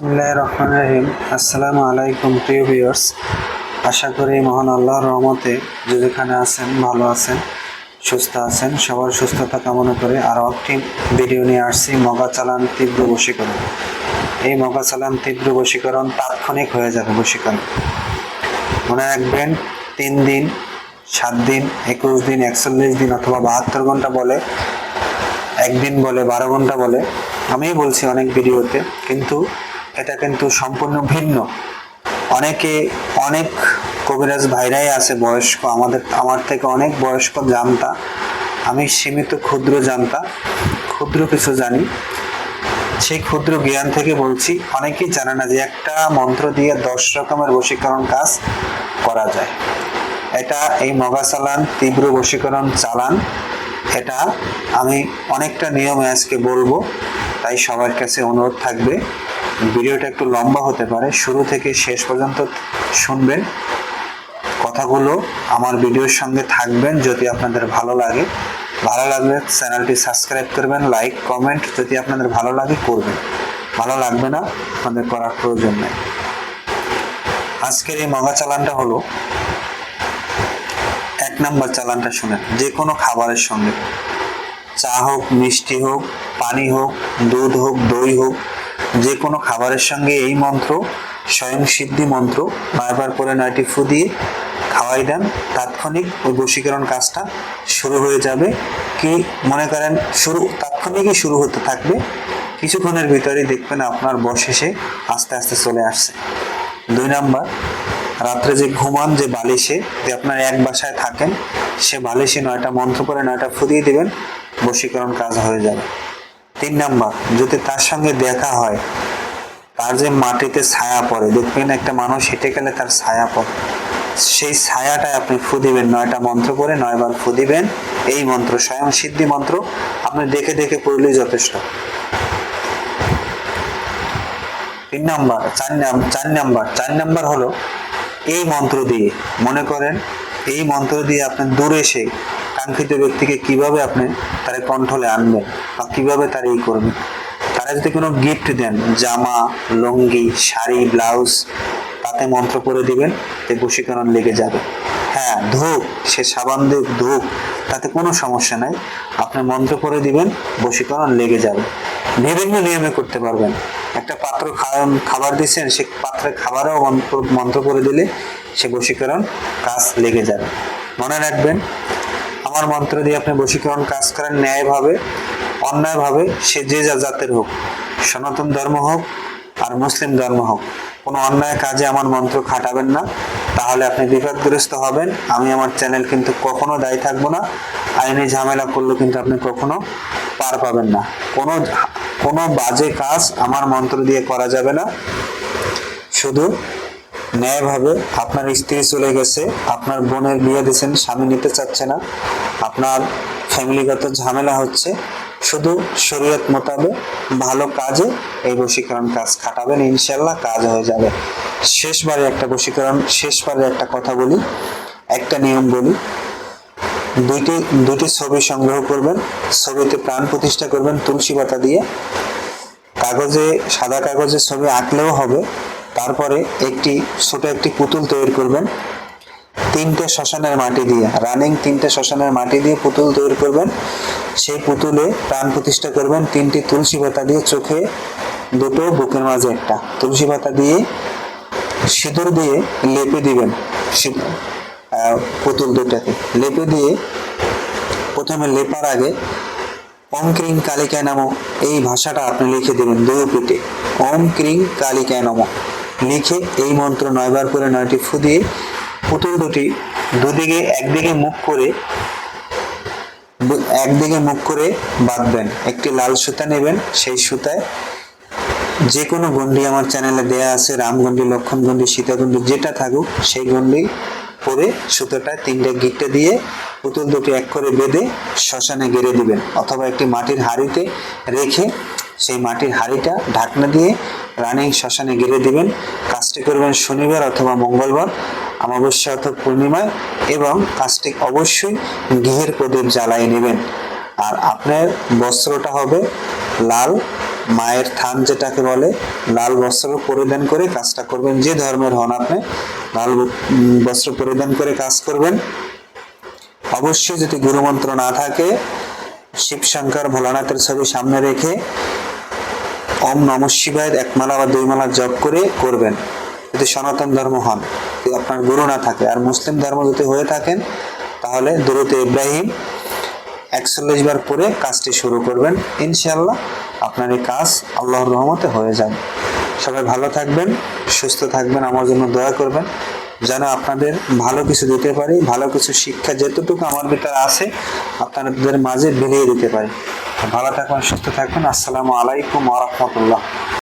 বিসমুল্লাহ রহমান রহিম আসসালামু আলাইকুম, প্রিয় ভিউয়ার্স। আশা করি মহান আল্লাহর রহমতে যেখানে আছেন, ভালো আছেন, সুস্থ আছেন। সবার সুস্থতা কামনা করে আরও একটি ভিডিও নিয়ে আসছি, মগা চালান তীব্র বশীকরণ। এই মগা চালান তীব্র বশীকরণ তাৎক্ষণিক হয়ে যাবে বশীকরণ। মনে রাখবেন, তিন দিন, সাত দিন, একুশ দিন, একচল্লিশ দিন অথবা বাহাত্তর ঘণ্টা বলে, একদিন বলে, বারো ঘণ্টা বলে আমি বলছি অনেক ভিডিওতে, কিন্তু এটা কিন্তু সম্পূর্ণ ভিন্ন। অনেকে, অনেক কবিরাজ ভাইরাই আছে বয়স্ক, আমাদের, আমার থেকে অনেক বয়স্ক জানতা। আমি সীমিত ক্ষুদ্র জানতা, ক্ষুদ্র কিছু জানি। সেই ক্ষুদ্র জ্ঞান থেকে বলছি, অনেকেই জানে না যে একটা মন্ত্র দিয়ে দশ রকমের বশীকরণ কাজ করা যায়। এটা এই মগা চালান তীব্র বশীকরণ চালান। এটা আমি অনেকটা নিয়মে আজকে বলব, তাই সবার কাছে অনুরোধ থাকবে। ভিডিওটা একটু লম্বা হতে পারে। শুরু থেকে শেষ পর্যন্ত শুনবেন। কথাগুলো আমার ভিডিওর সঙ্গে থাকবেন যদি আপনাদের ভালো লাগে। ভালো লাগলে চ্যানেলটি সাবস্ক্রাইব করবেন, লাইক, কমেন্ট যদি আপনাদের ভালো লাগে করবেন। ভালো লাগবে না, আপনাদের করার প্রয়োজন নেই। আজকের এই মগা চালানটা হলো এক নম্বর চালানটা শুনেন, যে কোনো খাবারের সঙ্গে। চা হোক, মিষ্টি হোক, পানি হোক, দুধ হোক, দই হোক যে কোনো খাবারের সঙ্গে এই মন্ত্র, স্বয়ং সিদ্ধি মন্ত্র নয়বার করে নয়টি ফু দিয়ে খাওয়াই দেন। তাৎক্ষণিক ওই বশীকরণ কাজটা শুরু হয়ে যাবে। কি মনে করেন, শুরু, তাৎক্ষণিকই শুরু হতে থাকবে? কিছুক্ষণের ভিতরেই দেখবেন আপনার বস এসে আস্তে আস্তে চলে আসছে। দুই নাম্বার, রাত্রে যে ঘুমান যে বালিশে, যে আপনার এক বাসায় থাকেন, সে বালিশে নয়টা মন্ত্র করে নয়টা ফুদিয়ে দিবেন, বশীকরণ কাজ হয়ে যাবে। তিন নাম্বার, যদি তার সঙ্গে দেখা হয়, তার যে মাটিতে ছায়া পড়ে, দেখবেন একটা মানুষ হেঁটে গেলে তার ছায়া পড়ে। সেই ছায়াটায় আপনি ফু দিবেন, নয়টা মন্ত্র করে নয়বার ফু দিবেন, এই মন্ত্র স্বয়ং সিদ্ধি মন্ত্র, আপনি দেখে দেখে পড়লেই যথেষ্ট। তিন নাম্বার, চার চার নাম্বার চার নাম্বার হলো, এই মন্ত্র দিয়ে, মনে করেন, এই মন্ত্র দিয়ে আপনি দূরে এসে কাঙ্ক্ষিত ব্যক্তিকে কীভাবে আপনি তার কন্ট্রোলে আনবেন বা কীভাবে তার এই করবেন? তারা যদি কোনো গিফট দেন, জামা, লুঙ্গি, শাড়ি ব্লাউজ তাতে মন্ত্র করে দিবেন যে বশীকরণ লেগে যাবে। হ্যাঁ ধূপ, সে সাবান দিয়ে ধূপ, তাতে কোনো সমস্যা নাই। আপনি মন্ত্র করে দিবেন বশীকরণ লেগে যাবে। বিভিন্ন নিয়মে করতে পারবেন। একটা পাত্র খাবার দিচ্ছেন সে পাত্রে খাবারও মন্ত্র মন্ত্র করে দিলে সে বশীকরণ কাজ লেগে যাবে। মনে রাখবেন আমার মন্ত্র দিয়ে আপনি বশীকরণ কাজ করেন, ন্যায়ভাবে, অন্যায়ভাবে, সে যে যা জাতের হোক, সনাতন ধর্ম হোক আর মুসলিম ধর্ম হোক। কোনো অন্যায় কাজে আমার মন্ত্র খাটাবেন না, তাহলে আপনি বিপদগ্রস্ত হবেন। আমি আমার চ্যানেল কিন্তু কখনো দায়ী থাকব না। আইনি ঝামেলা করলে কিন্তু আপনি কখনো পার পাবেন না। কোনো কোনো বাজে কাজ আমার মন্ত্র দিয়ে করা যাবে না। শুধু ন্যায়ভাবে আপনার স্ত্রী চলে গেছে, আপনার বোনের বিয়ে দিয়েছেন, স্বামী নিতে চাচ্ছে না, আপনার ফ্যামিলিগত ঝামেলা হচ্ছে, শুধু শরীয়ত মোতাবেক ভালো কাজে এই বশীকরণ কাজ খাটাবেন ইনশাল্লাহ কাজ হয়ে যাবে। শেষবারে একটা বশীকরণ, শেষবারে একটা কথা বলি, একটা নিয়ম বলি, দুইটি দুটি ছবি সংগ্রহ করবেন, ছবিতে প্রাণ প্রতিষ্ঠা করবেন, তুলসী পাতা দিয়ে, কাগজে, সাদা কাগজে ছবি আঁকলেও হবে তারপরে একটি, ছোট একটি পুতুল তৈরি করবেন। তিনটে শ্মশানের মাটি দিয়ে রানিং তিনটে শ্মশানের মাটি দিয়ে পুতুল তৈরি করবেন। সেই পুতুলে প্রাণ প্রতিষ্ঠা করবেন তিনটি তুলসী পাতা দিয়ে চোখে, দুটো বুকের মাঝে একটা। তুলসী পাতা দিয়ে সিঁদুর দিয়ে লেপে দিবেন পুতুল দুটাকে লেপে দিয়ে প্রথমে লেপার আগে ওম ক্রিং কালিকায় নামো। এই ভাষাটা আপনি লিখে দেবেন দুই পিঠে ওম ক্রিং কালিকায় নমো। লিখে এই মন্ত্র নয়বার করে নয়টি ফু দিয়ে পুতুল দুটি দুদিকে একদিকে মুখ করে একদিকে মুখ করে বাঁধবেন। একটি লাল সুতা নেবেন, সেই সুতায় যে কোনো গন্ডি আমার চ্যানেলে দেয়া আছে রামগন্ডি লক্ষণ গন্ডি সীতাগন্ডি যেটা থাকুক, সেই গন্ডি পরে সুতোটায় তিনটে গিটে দিয়ে পুতুল দুটি এক করে বেঁধে শ্মশানে গেড়ে দিবেন। অথবা একটি মাটির হাড়িতে রেখে সেই মাটির হাঁড়িটা ঢাকনা দিয়ে রানিং শ্মশানে গেড়ে দিবেন। কাজটি করবেন শনিবার অথবা মঙ্গলবার, অমাবস্যা অথবা পূর্ণিমায় এবং কাজটি অবশ্যই ঘিয়ের প্রদীপ জ্বালিয়ে নেবেন। আর আপনার বস্ত্রটা হবে লাল, মায়ের থান যেটাকে বলে, লাল বস্ত্র পরিধান করে কাজটা করবেন। যে ধর্মের হন আপনি, লাল বস্ত্র পরিধান করে কাজ করবেন। অবশ্যই যদি গুরুমন্ত্র না থাকে শিব শঙ্কর ভোলানাথের ছবি সামনে রেখে ওম নম শিবায় এক মালা বা দুই মালা জপ করে করবেন। যদি সনাতন ধর্ম হন, যদি আপনার গুরু না থাকে আর মুসলিম ধর্ম যদি হয়ে থাকেন, তাহলে দুরুতে ইব্রাহিম একচল্লিশ বার পরে কাজটি শুরু করবেন। ইনশাল্লাহ আপনার এই কাজ আল্লাহর রহমতে হয়ে যাবে। সবাই ভালো থাকবেন, সুস্থ থাকবেন, আমার জন্য দয়া করবেন, যেন আপনাদের ভালো কিছু দিতে পারি, ভালো কিছু শিক্ষা যেতটুকু আমার ভিতরে আছে, আপনাদের মাঝে বিলিয়ে দিতে পারি। ভালো থাকবেন সুস্থ থাকবেন আসসালামু আলাইকুম আ রাহমাতুল্লাহ।